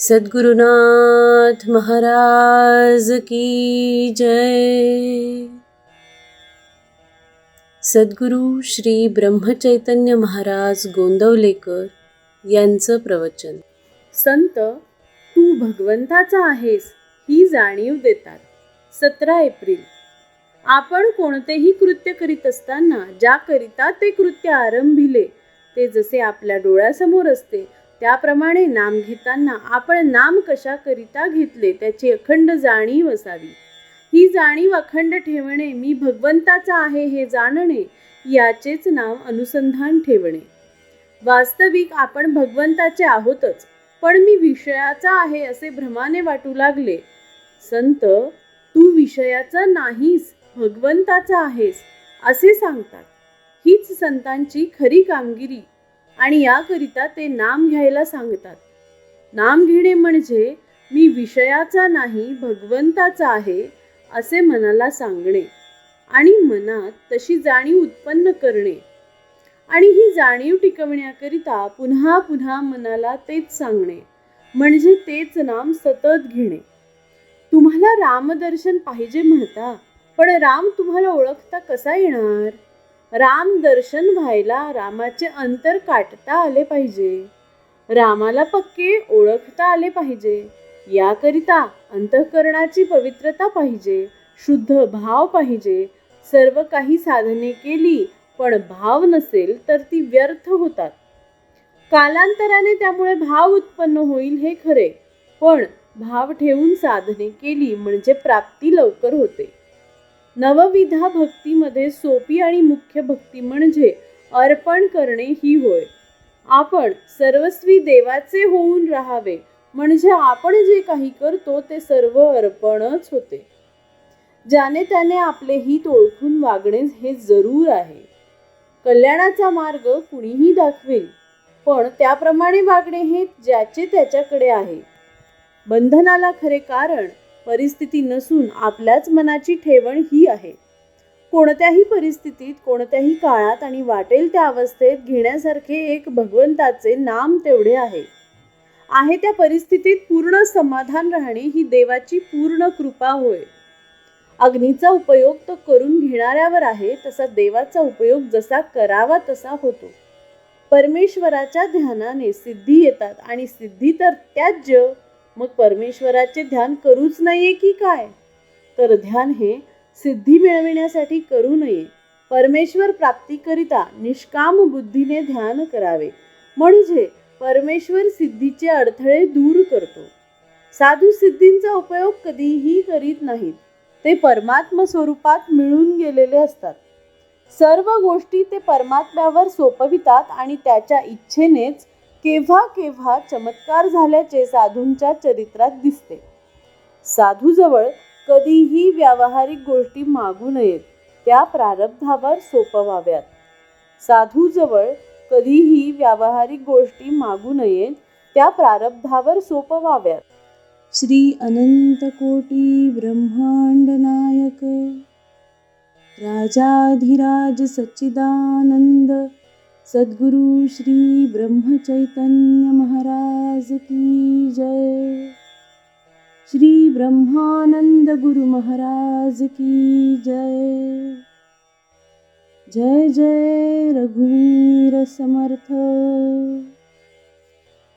सद्गुरुनाथ महाराज की जय। सद्गुरु श्री ब्रह्मचैतन्य महाराज गोंदवलेकर यांचं प्रवचन. संत तू भगवंताचा आहेस ही जाणीव देतात. सतरा एप्रिल. आपण कोणतेही कृत्य करीत असताना ज्याकरिता ते कृत्य आरंभिले ते जसे आपल्या डोळ्यासमोर असते त्याप्रमाणे नाम घेताना आपण नाम कशाकरिता घेतले त्याची अखंड जाणीव असावी. ही जाणीव अखंड ठेवणे मी भगवंताचा आहे हे जाणणे याचेच नाव अनुसंधान ठेवणे. वास्तविक आपण भगवंताचे आहोतच पण मी विषयाचा आहे असे भ्रमाने वाटू लागले. संत तू विषयाचा नाहीस भगवंताचा आहेस असे सांगतात. हीच संतांची खरी कामगिरी. आणि याकरिता ते नाम घ्यायला सांगतात. नाम घेणे म्हणजे मी विषयाचा नाही भगवंताचा आहे असे मनाला सांगणे आणि मनात तशी जाणीव उत्पन्न करणे. आणि ही जाणीव टिकवण्याकरिता पुन्हा पुन्हा मनाला तेच सांगणे म्हणजे तेच नाम सतत घेणे. तुम्हाला रामदर्शन पाहिजे म्हणता पण राम तुम्हाला ओळखता कसा येणार? राम दर्शन व्हायला रामाचे अंतर काटता आले पाहिजे. रामाला पक्के ओळखता आले पाहिजे. याकरिता अंतःकरणाची पवित्रता पाहिजे. शुद्ध भाव पाहिजे. सर्व काही साधने केली पण भाव नसेल तर ती व्यर्थ होतात. कालांतराने त्यामुळे भाव उत्पन्न होईल हे खरे पण भाव ठेवून साधने केली म्हणजे प्राप्ती लवकर होते. नवविधा भक्तीमध्ये सोपी आणि मुख्य भक्ती म्हणजे अर्पण करणे ही होय. आपण सर्वस्वी देवाचे होऊन राहावे म्हणजे आपण जे काही करतो ते सर्व अर्पणच होते. ज्याने त्याने आपले हित ओळखून वागणे हे जरूर आहे. कल्याणाचा मार्ग कुणीही दाखवेल पण त्याप्रमाणे वागणे हे ज्याचे त्याच्याकडे आहे. बंधनाला खरे कारण परिस्थिती नसून आपल्याच मनाची ठेवण ही आहे. कोणत्याही परिस्थितीत कोणत्याही काळात आणि वाटेल त्या अवस्थेत घेण्यासारखे एक भगवंताचे नाम तेवढे आहे. आहे त्या परिस्थितीत पूर्ण समाधान राहणे ही देवाची पूर्ण कृपा होय. अग्नीचा उपयोग तो करून घेणाऱ्यावर आहे तसा देवाचा उपयोग जसा करावा तसा होतो. परमेश्वराच्या ध्यानाने सिद्धी येतात आणि सिद्धी तर त्याज्य मग परमेश्वराचे ध्यान करूच नये की काय? तर ध्यान हे सिद्धी मिळविण्यासाठी करू नये. परमेश्वर प्राप्तीकरिता निष्काम बुद्धीने ध्यान करावे. म्हणजे परमेश्वर सिद्धीचे अडथळे दूर करतो. साधू सिद्धींचा उपयोग कधीही करीत नाहीत. ते परमात्म स्वरूपात मिळून गेलेले असतात. सर्व गोष्टी ते परमात्म्यावर सोपवितात आणि त्याच्या इच्छेनेच केव्हा केव्हा चमत्कार झाल्याचे साधूंच्या चरित्रात दिसते. साधूजवळ कधीही व्यावहारिक गोष्टी मागू नयेत त्या प्रारब्धावर सोपवाव्यात. साधूजवळ कधीही व्यावहारिक गोष्टी मागू नयेत त्या प्रारब्धावर सोपवाव्यात. श्री अनंत कोटी ब्रह्मांड नायक राजाधिराज सच्चिदानंद सद्गुरु श्री ब्रह्मचैतन्य महाराज की जय। श्री ब्रह्मानंद गुरु महाराज की जय। जय जय रघुवीर समर्थ।